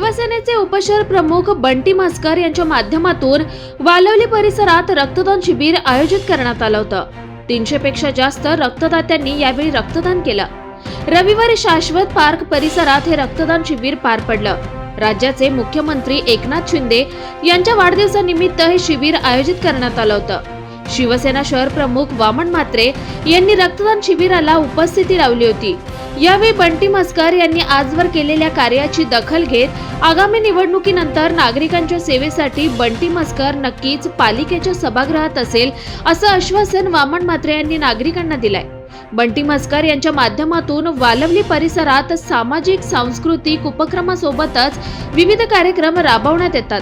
शिवसेनेचे उपशहर प्रमुख बंटी म्हसकर यांच्या माध्यमातून वालवली परिसरात रक्तदान शिबिर आयोजित करण्यात आलं होतं. तीनशे पेक्षा जास्त रक्तदात्यांनी यावेळी रक्तदान केलं. रविवारी शाश्वत पार्क परिसरात हे रक्तदान शिबिर पार पडलं. राज्याचे मुख्यमंत्री एकनाथ शिंदे यांच्या वाढदिवसानिमित्त हे शिबिर आयोजित करण्यात आलं होतं. शिवसेना शहर प्रमुख वामन म्हात्रे यांनी रक्तदान शिबिराला उपस्थिती लावली होती. यावेळी बंटी म्हसकर यांनी आजवर केलेल्या कार्याची दखल घेत आगामी निवडणुकीनंतर नागरिकांच्या सेवेसाठी बंटी मस्कर नक्कीच पालिकेच्या सभागृहात असेल असं आश्वासन वामन म्हात्रे यांनी नागरिकांना दिलंय. बंटी मस्कर यांच्या माध्यमातून वालवली परिसरात सामाजिक सांस्कृतिक उपक्रमासोबतच विविध कार्यक्रम राबवण्यात येतात.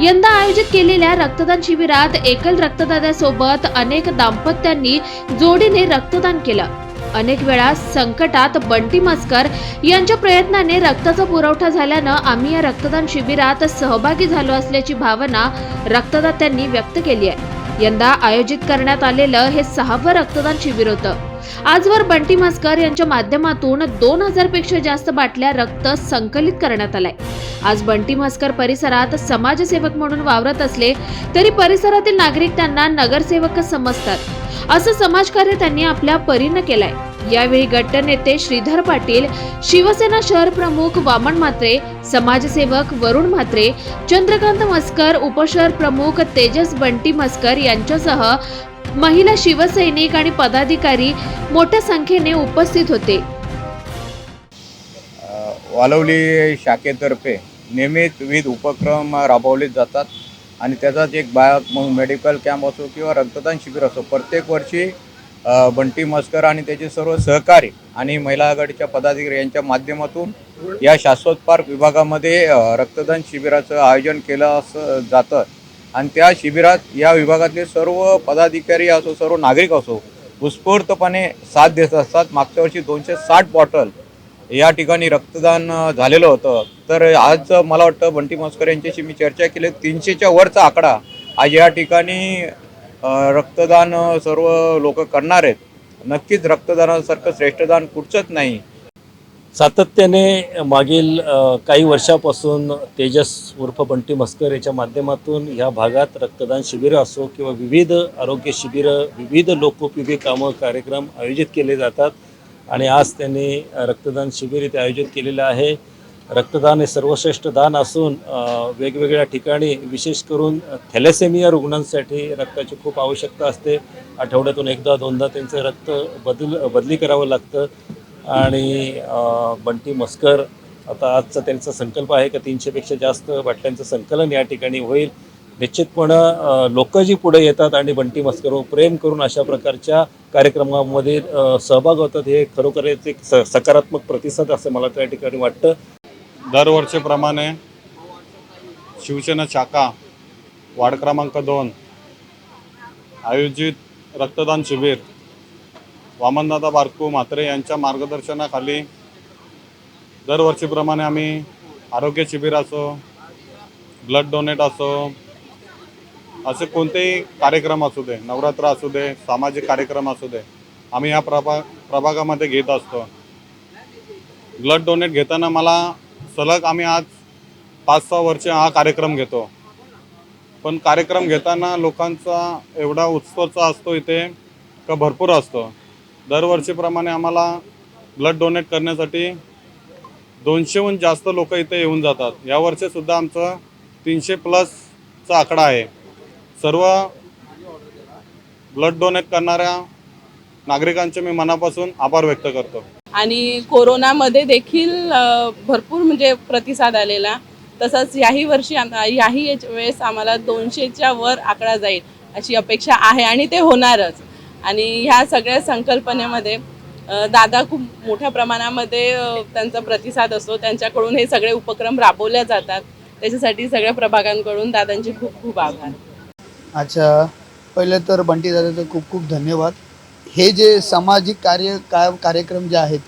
यंदा आयोजित केलेल्या रक्तदान शिबिरात एकल रक्तदात्यासोबत अनेक दाम्पत्यांनी जोडीने रक्तदान केलं. अनेक वेळा संकटात बंटी मस्कर यांच्या प्रयत्नाने रक्ताचा पुरवठा झाल्यानं आम्ही या रक्तदान शिबिरात सहभागी झालो असल्याची भावना रक्तदात्यांनी व्यक्त केली आहे. यंदा आयोजित करण्यात आलेलं हे सहावं रक्तदान शिबिर होतं. आजवर बंटी मस्कर यांच्या माध्यमातून दोन हजारपेक्षा जास्त बाटल्या रक्त संकलित करण्यात आलंय. आज बंटी मस्कर परिसरात समाजसेवक म्हणून वावरत असले तरी परिसरातील नागरिक त्यांना नगरसेवक समजतात. असं समाजकार्य त्यांनी आपल्या परीनं केलंय. यावेळी गटनेते श्रीधर पाटील शिवसेना शहर प्रमुख वामन म्हात्रे समाजसेवक वरुण म्हात्रे चंद्रकांत मस्कर उपशहर प्रमुख तेजस बंटी मस्कर यांच्यासह महिला शिवसैनिक आणि पदाधिकारी मोठ्या संख्येने उपस्थित होते. वालवली शाखेतर्फे नियमित विविध उपक्रम राबवले जातात आणि त्याचाच एक भाग म्हणून मेडिकल कॅम्प असो किंवा रक्तदान शिबिर असो प्रत्येक वर्षी बंटी मस्कर आणि त्याचे सर्व सहकारी आणि महिला आघाडीच्या पदाधिकारी यांच्या माध्यमातून या शाश्वत पार्क विभागामध्ये रक्तदान शिबिराचं आयोजन केलं असं जातं. आणि त्या शिबिरात या विभागातले सर्व पदाधिकारी असो सर्व नागरिक असो उत्स्फूर्तपणे साथ देत असतात. मागच्या वर्षी दोनशे साठ बॉटल या ठिकाणी रक्तदान झालेलं होतं. तर आज मला वाटतं बंटी मस्कर यांच्याशी मी चर्चा केली. तीनशेच्या वरचा आकडा आज या ठिकाणी रक्तदान सर्व लोक करणार आहेत. नक्कीच रक्तदानासारखं श्रेष्ठदान कुठचंच नाही. सातत्याने मागील काही वर्षापासून तेजस उर्फ बंटी मस्कर याच्या माध्यमातून ह्या भागात रक्तदान शिबिरं असो किंवा विविध आरोग्य शिबिरं विविध लोकोपयोगी कामं कार्यक्रम आयोजित केले जातात. आणि आज त्यांनी रक्तदान शिबिर इथे आयोजित केलेलं आहे. रक्तदान हे सर्वश्रेष्ठ दान असून वेगवेगळ्या ठिकाणी विशेष करून थॅलेसेमिया रुग्णांसाठी रक्ताची खूप आवश्यकता असते. आठवड्यातून एकदा दोनदा त्यांचं रक्त बदल बदली करावं लागतं. आणि बंटी मस्कर आता आजचा त्यांचा संकल्प आहे का तीनशेपेक्षा जास्त बाटल्यांचं संकलन या ठिकाणी होईल. निश्चितपणं लोक जी पुढे येतात आणि बंटी मस्करवर प्रेम करून अशा प्रकारच्या कार्यक्रमामध्ये सहभाग होतात हे खरोखरच एक स सकारात्मक प्रतिसाद असं मला त्या ठिकाणी वाटतं. दरवर्षीप्रमाणे शिवसेना शाखा वार्ड क्रमांक दोन आयोजित रक्तदान शिबिर वामनदादा बारकू म्हात्रे यांच्या मार्गदर्शनाखाली दरवर्षीप्रमाणे आम्ही आरोग्य शिबिर असो ब्लड डोनेट असो असे कोणतेही कार्यक्रम असू दे नवरात्र असू दे सामाजिक कार्यक्रम असू दे आम्ही या प्रभा प्रभागामध्ये घेत असतो. ब्लड डोनेट घेताना मला सलग आम्ही आज पाच सहा वर्ष हा कार्यक्रम घेतो. पण कार्यक्रम घेताना लोकांचा एवढा उत्स्फूर्त असतो इथे का भरपूर असतो. दरवर्षीप्रमाणे आम्हाला ब्लड डोनेट करण्यासाठी दोनशेहून जास्त लोक इथे येऊन जातात. यावर्षीसुद्धा आमचं तीनशे प्लसचा आकडा आहे. सर्व ब्लड डोनेट करणाऱ्या नागरिकांचे मी मनापासून आभार व्यक्त करतो. आणि कोरोनामध्ये देखील भरपूर म्हणजे प्रतिसाद आलेला. तसंच याही वर्षी याही वेळेस आम्हाला दोनशेच्या वर आकडा जाईल अशी अपेक्षा आहे आणि ते होणारच. आणि ह्या सगळ्या संकल्पनेमध्ये दादा खूप मोठ्या प्रमाणामध्ये त्यांचा प्रतिसाद असतो. त्यांच्याकडून हे सगळे उपक्रम राबवले जातात. त्याच्यासाठी सगळ्या प्रभागांकडून दादांचे खूप खूप आभार. अच्छा. पहिले तर बंटी दादाचं खूप खूप धन्यवाद. हे जे सामाजिक कार्य काय कार्यक्रम जे आहेत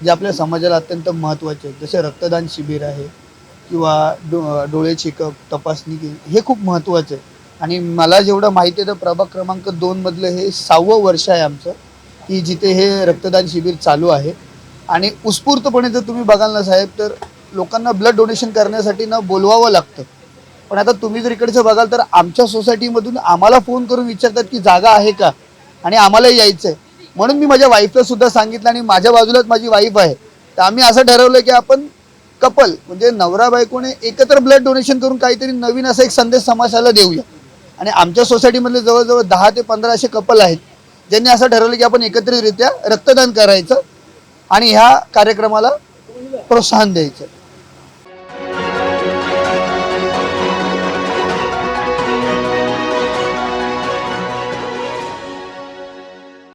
जे आपल्या समाजाला अत्यंत महत्त्वाचे आहेत जसे रक्तदान शिबिर आहे किंवा डो डोळे चेकअप तपासणी हे खूप महत्त्वाचं आहे आणि मला जेवढं माहिती आहे तर प्रभाग क्रमांक दोनमधलं हे सहावं वर्ष आहे आमचं की जिथे हे रक्तदान शिबिर चालू आहे. आणि उत्स्फूर्तपणे जर तुम्ही बघाल ना साहेब तर लोकांना ब्लड डोनेशन करण्यासाठी ना बोलवावं लागतं. पण आता तुम्ही जर इकडचं बघाल तर आमच्या सोसायटीमधून आम्हाला फोन करून विचारतात की जागा आहे का? आणि आम्हालाही यायचं आहे म्हणून मी माझ्या वाईफला सुद्धा सांगितलं आणि माझ्या बाजूलाच माझी वाईफ आहे. तर आम्ही असं ठरवलं की आपण कपल म्हणजे नवरा बायकोने एकत्र ब्लड डोनेशन करून काहीतरी नवीन असा एक संदेश समाजाला देऊया. आणि आमच्या सोसायटीमधले जवळजवळ दहा ते पंधरा असे कपल आहेत ज्यांनी असं ठरवलं की आपण एकत्रितरित्या रक्तदान करायचं आणि ह्या कार्यक्रमाला प्रोत्साहन द्यायचं.